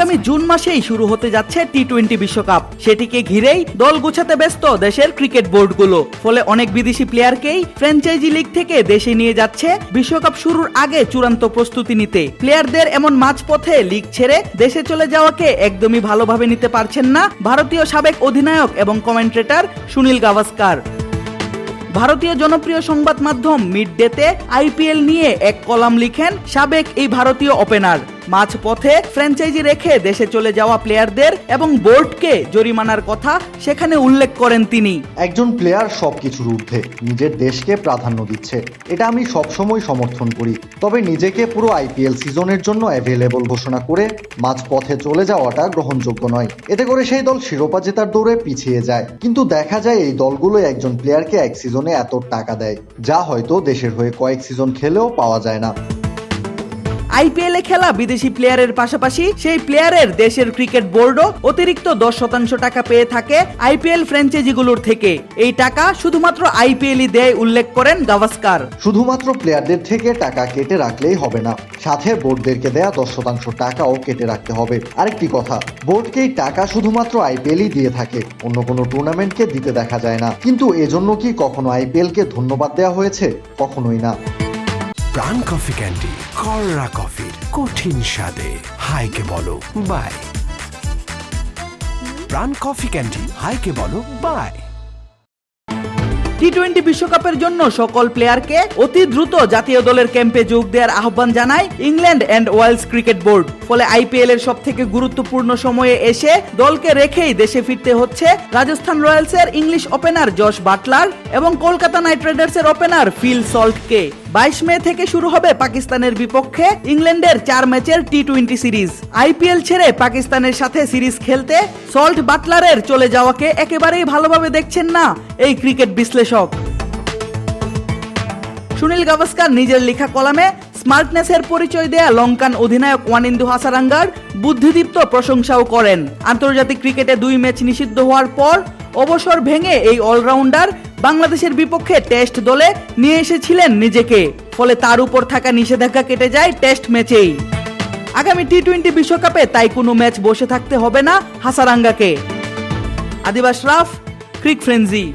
আগামী জুন মাসেই শুরু হতে যাচ্ছে টি টোয়েন্টি বিশ্বকাপ। সেটিকে ঘিরেই দল গুছাতে ব্যস্ত দেশের ক্রিকেট বোর্ডগুলো। ফলে অনেক বিদেশি প্লেয়ারকেই ফ্র্যাঞ্চাইজি লিগ থেকে দেশে নিয়ে যাচ্ছে বিশ্বকাপ শুরুর আগে চূড়ান্ত প্রস্তুতি নিতে। প্লেয়ারদের এমন মাঝপথে লিগ ছেড়ে দেশে চলে যাওয়াকে একদমই ভালোভাবে নিতে পারছেন না ভারতীয় সাবেক অধিনায়ক এবং কমেন্ট্রেটর সুনীল গাভাস্কার। ভারতীয় জনপ্রিয় সংবাদ মাধ্যম মিড ডেতে আইপিএল নিয়ে এক কলাম লিখেন সাবেক এই ভারতীয় ওপেনার। মাঝপথে ফ্র্যাঞ্চাইজি রেখে দেশে চলে যাওয়া প্লেয়ারদের এবং বোর্ডকে জরিমানার কথা সেখানে উল্লেখ করেন তিনি। একজন প্লেয়ার সবকিছুর ঊর্ধ্বে, নিজের দেশকে প্রাধান্য দিচ্ছে। এটা আমি সবসময় সমর্থন করি। তবে নিজেকে পুরো আইপিএল সিজনের জন্য অ্যাভেলেবল ঘোষণা করে মাঝপথে চলে যাওয়াটা গ্রহণযোগ্য নয়। এতে করে সেই দল শিরোপা জেতার দৌড়ে পিছিয়ে যায়। কিন্তু দেখা যায় এই দলগুলো একজন প্লেয়ারকে এক সিজনে এত টাকা দেয়, যা হয়তো দেশের হয়ে কয়েক সিজন খেলেও পাওয়া যায় না। আইপিএল খেলা বিদেশি প্লেয়ারের পাশাপাশি সেই প্লেয়ারের দেশের ক্রিকেট বোর্ডও অতিরিক্ত দশ শতাংশ টাকা পেয়ে থাকে আইপিএল ফ্র্যাঞ্চাইজিগুলোর থেকে। এই টাকা শুধুমাত্র আইপিএলই দেয় উল্লেখ করেন গাভাস্কার। শুধুমাত্র প্লেয়ারদের থেকে টাকা কেটে রাখলেই হবে না। সাথে বোর্ডদেরকে দেয়া দশ শতাংশ টাকাও কেটে রাখতে হবে। আরেকটি কথা বোর্ডকে টাকা শুধুমাত্র আইপিএলই দিয়ে থাকে। অন্য কোনো টুর্নামেন্টকে দিতে দেখা যায় না। কিন্তু এজন্য কি কখনো আইপিএলকে ধন্যবাদ দেওয়া হয়েছে? কখনোই না। প্রাণ কফি ক্যান্ডি কররা কফির কঠিন স্বাদে। হাইকে বলো, বাই। প্রাণ কফি ক্যান্ডি, হাইকে বলো, বাই। টি টোয়েন্টি বিশ্বকাপের জন্য সকল প্লেয়ারকে অতি দ্রুত জাতীয় দলের ক্যাম্পে যোগ দেওয়ার আহ্বান জানায় England and Wales cricket board. ফলে আইপিএল এর সব থেকে গুরুত্বপূর্ণ সময়ে এসে দলকে রেখেই দেশে ফিরতে হচ্ছে রাজস্থান রয়্যালসের ইংলিশ ওপেনার জশ বাটলার এবং কলকাতা নাইট রাইডার্সের ওপেনার ফিল সল্টকে। বাইশ মে থেকে শুরু হবে পাকিস্তানের বিপক্ষে ইংল্যান্ডের চার ম্যাচের টি টোয়েন্টি সিরিজ আইপিএল ছেড়ে পাকিস্তানের সাথে সিরিজ খেলতে সল্ট বাটলারের চলে যাওয়াকে একেবারেই ভালোভাবে দেখছেন না এই ক্রিকেট বিশ্লেষক। সুনীল গাভাস্কার নিজের লেখা কলামে স্মার্টনেসের পরিচয় দেয়া লঙ্কান অধিনায়ক ওয়ানিন্দু হাসারাঙ্গার বুদ্ধিদীপ্ত প্রশংসাও করেন। আন্তর্জাতিক ক্রিকেটে দুই ম্যাচ নিষিদ্ধ হওয়ার পর অবসর ভেঙে এই অলরাউন্ডার বাংলাদেশের বিপক্ষে টেস্ট দলে নিয়ে এসেছিলেন নিজেকে। ফলে তার উপর থাকা নিষেধাজ্ঞা কেটে যায় টেস্ট ম্যাচেই। আগামী টি টোয়েন্টি বিশ্বকাপে তাই কোনো ম্যাচ বসে থাকতে হবে না হাসারাঙ্গাকে। আদিবাস রাফ, ক্রিক ফ্রেন্সি।